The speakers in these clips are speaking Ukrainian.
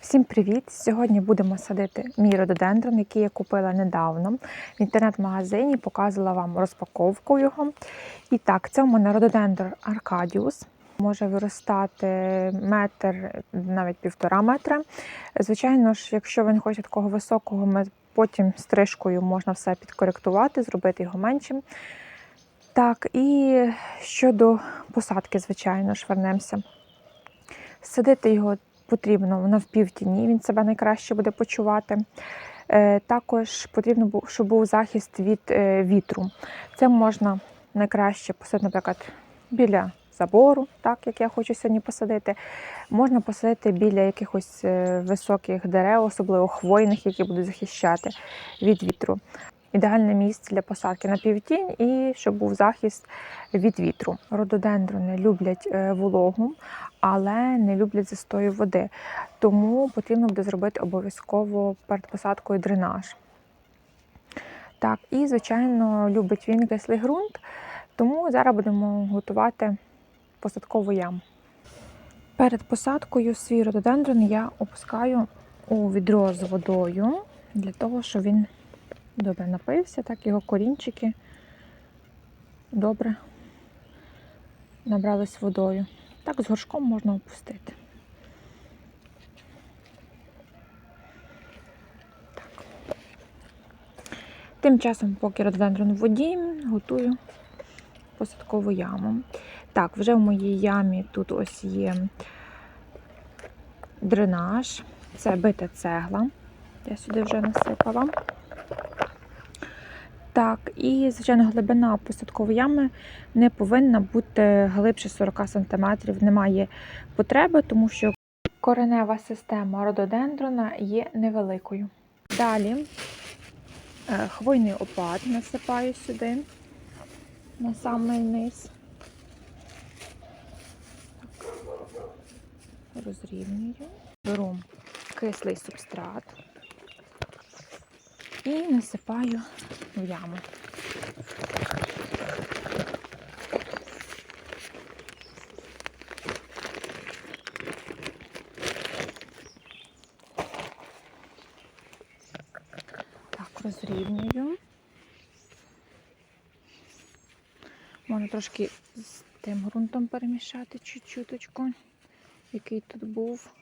Всім привіт! Сьогодні будемо садити мій рододендрон, який я купила недавно. В інтернет-магазині показувала вам розпаковку його. І так, це у мене рододендр Аркадіус. Може виростати метр, навіть півтора метра. Звичайно ж, якщо ви не хочете такого високого, ми потім стрижкою можна все підкоректувати, зробити його меншим. Так, і щодо посадки, звичайно ж, вернемося. Садити його потрібно навпівтіні, він себе найкраще буде почувати. Е, Також потрібно, щоб був захист від е, вітру. Це можна найкраще посадити, наприклад, біля забору, так як я хочу сьогодні посадити. Можна посадити біля якихось е, високих дерев, особливо хвойних, які будуть захищати від вітру. Ідеальне місце для посадки на півтінь і щоб був захист від вітру. Рододендрони люблять е, вологу, але не люблять застою води. Тому потрібно буде зробити обов'язково перед посадкою дренаж. Так, і, звичайно, любить він кислий ґрунт, тому зараз будемо готувати посадкову яму. Перед посадкою свій рододендрон я опускаю у відро з водою для того, щоб він добре напився, так його корінчики добре набрались водою. Так, з горшком можна опустити. Так. Тим часом, поки рододендрон в воді, готую посадкову яму. Так, вже в моїй ямі тут ось є дренаж, це бита цегла. Я сюди вже насипала. Так, і, звичайно, глибина посадкової ями не повинна бути глибше 40 см. Немає потреби, тому що коренева система рододендрона є невеликою. Далі е, хвойний опад насипаю сюди на самий низ. Так. Розрівнюю. Беру кислий субстрат і насипаю в яму. Так, розрівнюю. Можна трошки з тим ґрунтом перемішати чуть-чуточку, який тут був.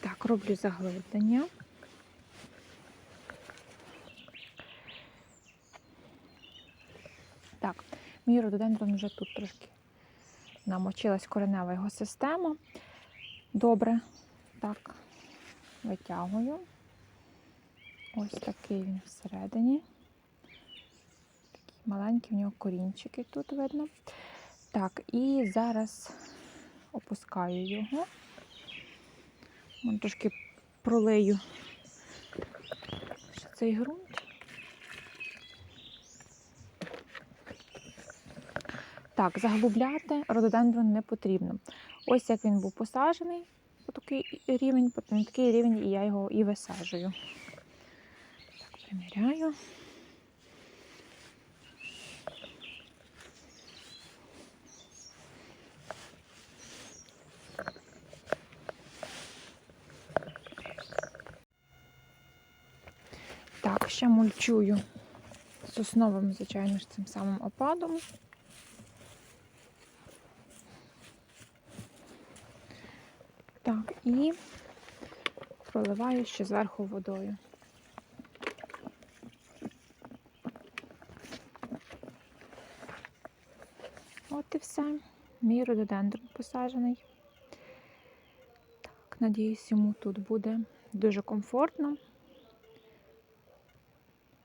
Так, роблю заглиблення. Так, мій рододендрон вже тут трошки намочилась коренева його система. Добре, так, витягую. Ось такий він всередині. Такі маленькі в нього корінчики тут видно. Так, і зараз опускаю його. Вон трошки пролию ще цей ґрунт. Так, заглубляти рододендрон не потрібно. Ось як він був посаджений, по такий рівень, по на такий рівень і я його і висаджую. Так, приміряю. Так, ще мульчую сосновим, звичайно ж, цим самим опадом. Так, і проливаю ще зверху водою. От і все. Мій рододендрон посаджений. Так, надіюсь, йому тут буде дуже комфортно.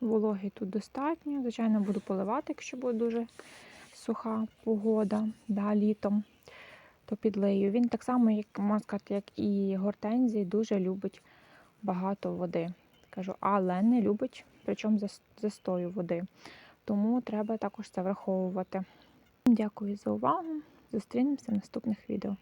Вологи тут достатньо. Звичайно, буду поливати, якщо буде дуже суха погода да, літом, то підлию. Він так само, як можна сказати, як і гортензії, дуже любить багато води. Кажу, але не любить, причому застою води. Тому треба також це враховувати. Дякую за увагу. Зустрінемося в наступних відео.